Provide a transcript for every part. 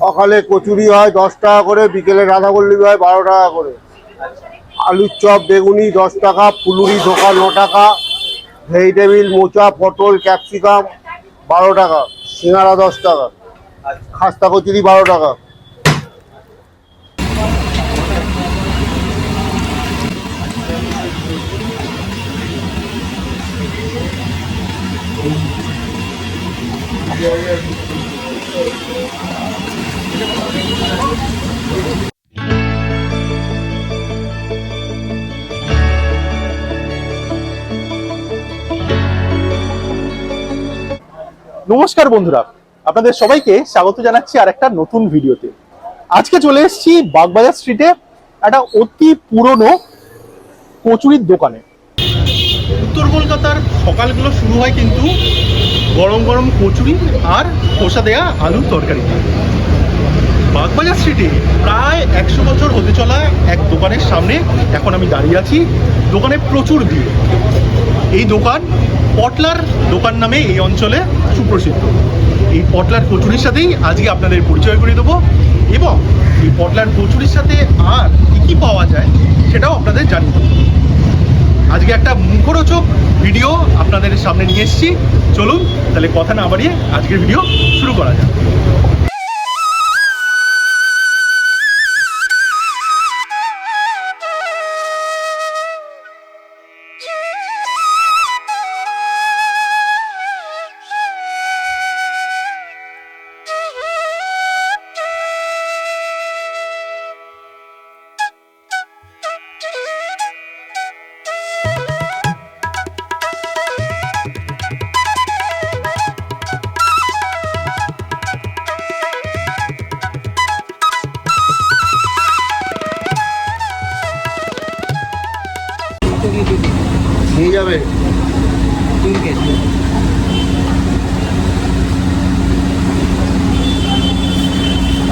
সকালে কচুরি হয়, দশ টাকা করে, বিকেলে রাধাবল্লী হয়, বারো টাকা করে। আলুর চপ, বেগুনি, দশ টাকা, ফুলুরি ধোকা, ন টাকা, ভেজিটেবিল, মোচা, পটল, ক্যাপসিকাম, বারো টাকা, সিঙ্গারা দশ টাকা, খাস্তা কচুরি বারো টাকা। নমস্কার বন্ধুরা, আপনাদের সবাইকে স্বাগত জানাচ্ছি আর একটা নতুন ভিডিওতে। আজকে চলে এসেছি বাগবাজার স্ট্রিটে একটা অতি পুরনো কচুরির দোকানে। উত্তর কলকাতার সকালগুলো শুরু হয় কিন্তু গরম গরম কচুরি আর কষা দেয়া আলুর তরকারি। বাগবাজার স্ট্রিটে প্রায় একশো বছর হতে চলা এক দোকানের সামনে এখন আমি দাঁড়িয়ে আছি। দোকানে প্রচুর ভিড়। এই দোকান পটলার দোকান নামে এই অঞ্চলে সুপ্রসিদ্ধ। এই পটলার কচুরির সাথেই আজকে আপনাদের পরিচয় করে দেবো এবং এই পটলার কচুরির সাথে আর কী কী পাওয়া যায় সেটাও আপনাদের জানিয়ে দেবো। আজকে একটা মুখরোচক ভিডিও আপনাদের সামনে নিয়ে এসেছি। চলুন, তাহলে কথা না বাড়িয়ে আজকের ভিডিও শুরু করা যাক।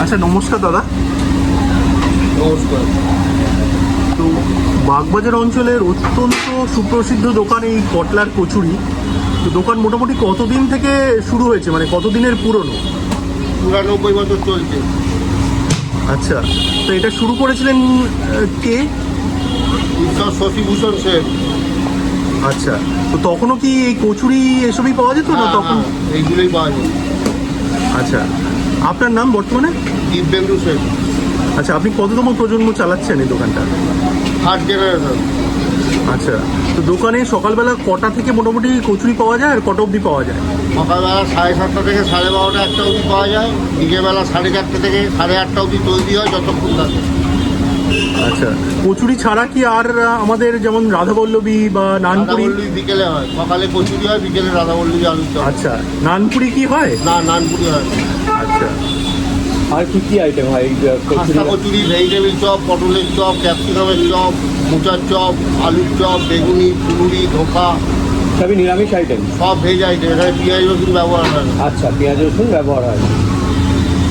আচ্ছা নমস্কার দাদা। নমস্কার। তো বাগবাজার অঞ্চলের অত্যন্ত সুপ্রসিদ্ধ দোকান এই কটলার কচুরি। তো দোকান মোটামুটি কতদিন থেকে শুরু হয়েছে? মানে কতদিনের পুরনো? চুরানব্বই বছর চলছে। আচ্ছা তো এটা শুরু করেছিলেন কে? শশীভূষণ সেন। আচ্ছা তো তখনও কি এই কচুরি এসবই পাওয়া যেত না তখন এইগুলোই পাওয়া যায়। আচ্ছা আপনার নাম বর্তমানে? দিব্যেন্দু সেন। আচ্ছা আপনি কততম প্রজন্ম চালাচ্ছেন এই দোকানটা? থার্ড জেনারেশন আচ্ছা তো দোকানে সকালবেলা কটা থেকে মোটামুটি কচুরি পাওয়া যায় আর কটা অবধি পাওয়া যায়? সকালবেলা সাড়ে সাতটা থেকে সাড়ে বারোটা একটা অবধি পাওয়া যায়। বিকেলবেলা সাড়ে চারটে থেকে সাড়ে আটটা অবধি তৈরি হয় যতক্ষণ থাকে। আচ্ছা কচুরি ছাড়া কি আর আমাদের যেমন রাধাবল্লভী বা নানপুরি? বিকেলে হয়। সকালে কচুরি হয় বিকেলে রাধাবল্লী আলুর চপ আচ্ছা নানপুরি কি হয়? না নানপুরি হয় আচ্ছা। আর কি কি আইটেম হয়? খাস্তা কচুরি ভেজিটেবিল চপ পটলের চপ ক্যাপসিকামের চপ মোচার চপ আলুর চপ বেগুনি ফুলুরি ধোকা। সবই নিরামিষ আইটেম সব ভেজ আইটেম এখানে পেঁয়াজ রসুন ব্যবহার হয় আচ্ছা পেঁয়াজ রসুন ব্যবহার হয়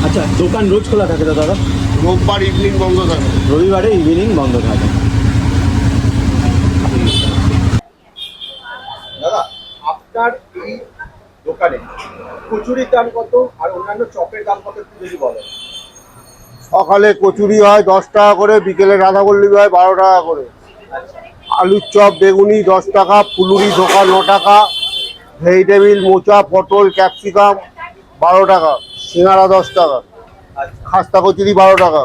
আচ্ছা দোকান রোজ খোলা থাকে তো দাদা? রোববার ইভিনিং বন্ধ থাকে। রবিবারে ইভিনিং বন্ধ থাকে দাদা আপনার এই দোকানে কচুরির দাম কত আর অন্যান্য চপের দাম কত একটু যদি সকালে কচুরি হয় দশ টাকা করে বিকেলে রাধাবল্লী হয় বারো টাকা করে। আলুর চপ বেগুনি দশ টাকা ফুলুরি ধোকা ন টাকা ভেজিটেবিল মোচা পটল ক্যাপসিকাম বারো টাকা সিঙ্গারা দশ টাকা খাস্তা কচুরি বারো টাকা।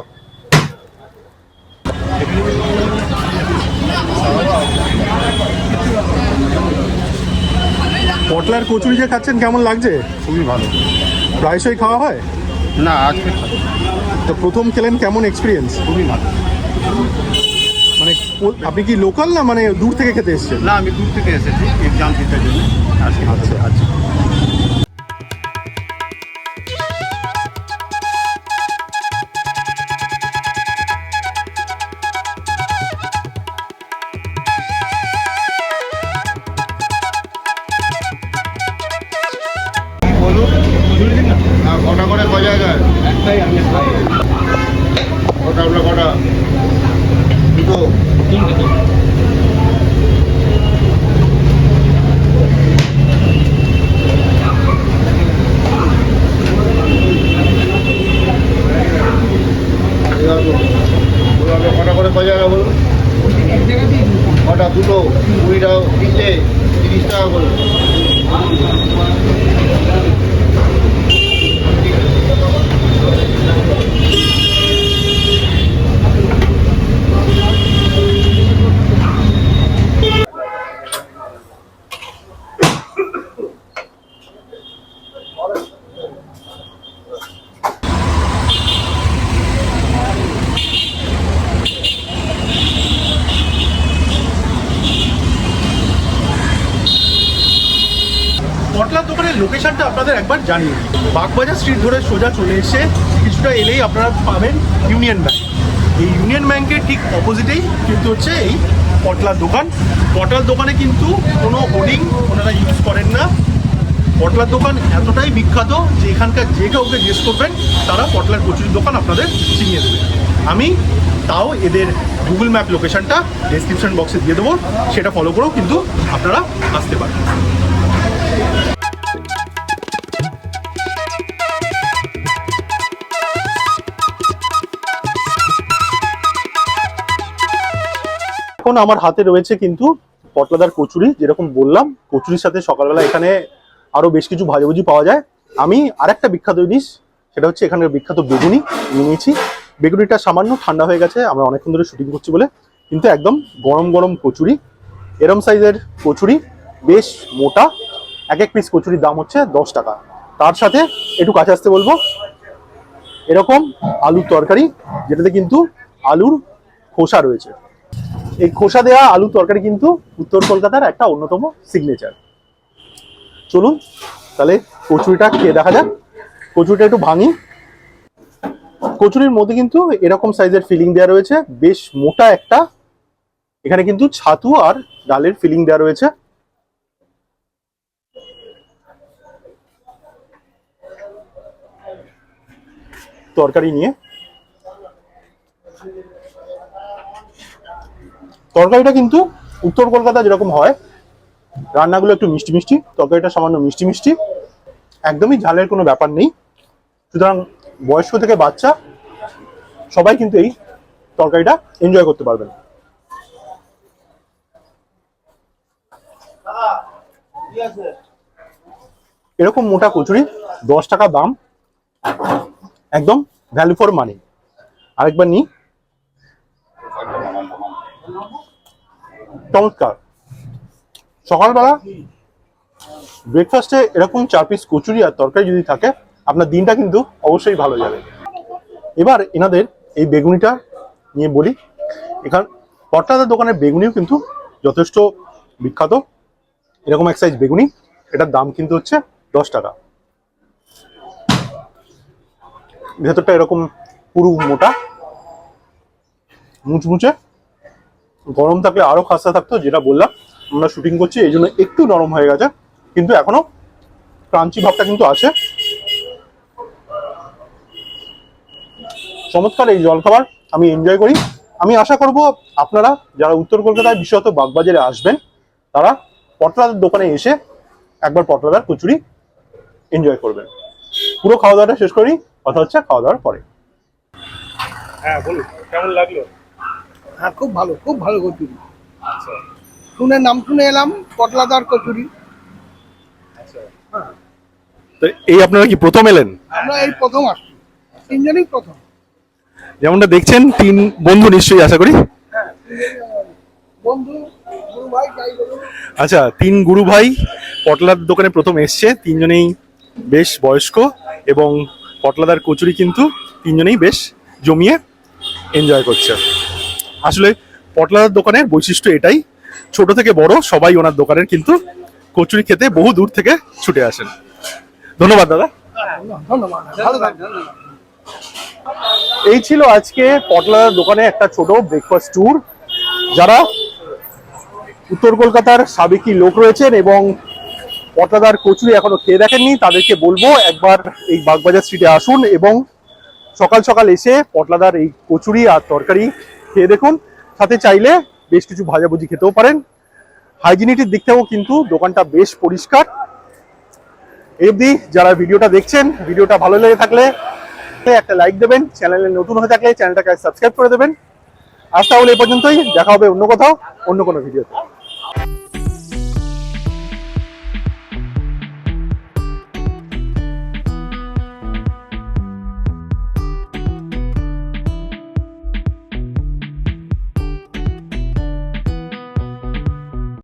পটলার কচুরি যে খাচ্ছেন কেমন লাগছে? খুবই ভালো। প্রায়শই খাওয়া হয়? না আজকে তো প্রথম খেলেন কেমন এক্সপিরিয়েন্স খুবই ভালো। মানে আপনি কি লোকাল না মানে দূর থেকে খেতে এসেছেন? না আমি দূর থেকে এসেছি এক্সাম দিতে জন্য। আজকে আচ্ছা আচ্ছা। কটা করে কয় জায়গা বলুন কটা দুটো কুড়িটা টাকা তিনটে তিরিশ টাকা করে লোকেশনটা আপনাদের একবার জানিয়ে দিই। বাগবাজার স্ট্রিট ধরে সোজা চলে এসে কিছুটা এলেই আপনারা পাবেন ইউনিয়ন ব্যাংক এই ইউনিয়ন ব্যাংকের ঠিক অপোজিটেই কিন্তু হচ্ছে এই পটলার দোকান। পটলার দোকানে কিন্তু কোনো হোর্ডিং ওনারা ইউজ করেন না। পটলার দোকান এতটাই বিখ্যাত যে এখানকার যে কাউকে জিজ্ঞেস করবেন, তারা পটলার কচুরির দোকান আপনাদের চিনিয়ে দেবে। আমি তাও এদের গুগল ম্যাপ লোকেশনটা ডেসক্রিপশন বক্সে দিয়ে দেবো। সেটা ফলো করেও কিন্তু আপনারা আসতে পারেন। এখন আমার হাতে রয়েছে কিন্তু পটলাদার কচুরি, যেরকম বললাম, কচুরির সাথে সকালবেলা এখানে আরও বেশ কিছু ভাজাভুজি পাওয়া যায়। আমি আরেকটা বিখ্যাত জিনিস, সেটা হচ্ছে এখানের বিখ্যাত বেগুনি নিয়েছি। বেগুনিটা সামান্য ঠান্ডা হয়ে গেছে, আমরা অনেকক্ষণ ধরে শুটিং করছি বলে, কিন্তু একদম গরম গরম কচুরি, এরম সাইজের কচুরি, বেশ মোটা, এক এক পিস কচুরির দাম হচ্ছে দশ টাকা। তার সাথে একটু কাছে আসতে বলব, এরকম আলুর তরকারি, যেটাতে কিন্তু আলুর খোসা রয়েছে। এই খোসা দেওয়া আলু তরকারি কিন্তু উত্তর কলকাতার একটা অন্যতম সিগনেচার চলুন, তাহলে কচুরিটা খেয়ে দেখা যাক। কচুরিটা একটু ভাঙি। কচুরির মধ্যে কিন্তু এরকম সাইজের ফিলিং দেওয়া রয়েছে। বেশ মোটা একটা। এখানে কিন্তু ছাতু আর ডালের ফিলিং দেওয়া রয়েছে। তরকারি নিয়ে তরকারিটা কিন্তু উত্তর কলকাতা যেরকম হয়, রান্নাগুলো একটু মিষ্টি মিষ্টি, তরকারিটা সামান্য মিষ্টি মিষ্টি, একদমই ঝালের কোনো ব্যাপার নেই। সুতরাং বয়স্ক থেকে বাচ্চা, সবাই কিন্তু এই তরকারিটা এনজয় করতে পারবেন। এরকম মোটা কচুরি, দশ টাকা দাম, একদম ভ্যালু ফর মানি আরেকবার নিই। চমৎকার সকালবেলা ব্রেকফাস্টে এরকম চার পিস কচুরি আর তরকারি যদি থাকে, আপনার দিনটা কিন্তু অবশ্যই ভালো যাবে। এবার এনাদের এই বেগুনিটা নিয়ে বলি। এখান পটলাদার দোকানের বেগুনিও কিন্তু যথেষ্ট বিখ্যাত। এরকম এক সাইজ বেগুনি, এটার দাম কিন্তু হচ্ছে দশ টাকা। ভেতরটা এরকম পুরু মোটা, মুচমুচে। গরম থাকলে আরও খাস্তা থাকতো, যেটা বললাম। আমরা শুটিং করছি, এই জন্য একটু নরম হয়ে গেছে। কিন্তু এখনও ক্রাঞ্চি ভাবটা কিন্তু আছে। চমৎকার এই জলখাবার, আমি এনজয় করি। আমি আশা করব আপনারা যারা উত্তর কলকাতায় বিশেষত বাগবাজারে আসবেন, তারা পটলাদার দোকানে এসে একবার পটলাদার কচুরি এনজয় করবেন। পুরো খাওয়া দাওয়াটা শেষ করি, কথা হচ্ছে খাওয়া দাওয়ার পরে। হ্যাঁ বলুন, কেমন লাগল? হ্যাঁ খুব ভালো খুব ভালো কচুরি। শুনে নাম শুনে এলাম পটলাদার কচুরি। তো এই আপনারা কি প্রথম এলেন? আমরা এই প্রথম আসছি। তিনজনই প্রথম। যেমনটা দেখছেন তিন বন্ধু নিশ্চয়ই আশা করি। হ্যাঁ বন্ধু আচ্ছা তিন গুরু ভাই পটলার দোকানে প্রথম এসছে তিনজনেই বেশ বয়স্ক এবং পটলাদার কচুরি কিন্তু তিনজনেই বেশ জমিয়ে এনজয় করছে। আসলে পটলাদার দোকানের বৈশিষ্ট্য এটাই, ছোট থেকে বড় সবাই ওনার দোকানের কিন্তু কচুরি খেতে বহু দূর থেকে ছুটে আসেন। ধন্যবাদ দাদা। এই ছিল আজকে পটলাদার দোকানে একটা ছোট ব্রেকফাস্ট ট্যুর যারা উত্তর কলকাতার সাবেকি লোক রয়েছেন এবং পটলাদার কচুরি এখনও খেয়ে দেখেননি, তাদেরকে বলব একবার এই বাগবাজার স্ট্রিটে আসুন এবং সকাল সকাল এসে পটলাদার এই কচুরি আর তরকারি খেয়ে দেখুন। সাথে চাইলে বেশ কিছু ভাজাভুজি খেতেও পারেন। হাইজিনিটির দিক থেকেও কিন্তু দোকানটা বেশ পরিষ্কার। এই যারা ভিডিওটা দেখছেন, ভিডিওটা ভালো লেগে থাকলে একটা লাইক দেবেন চ্যানেলে নতুন হয়ে থাকলে চ্যানেলটাকে সাবস্ক্রাইব করে দেবেন। আজ তাহলে এ পর্যন্তই, দেখা হবে অন্য কোথাও, অন্য কোনো ভিডিওতে।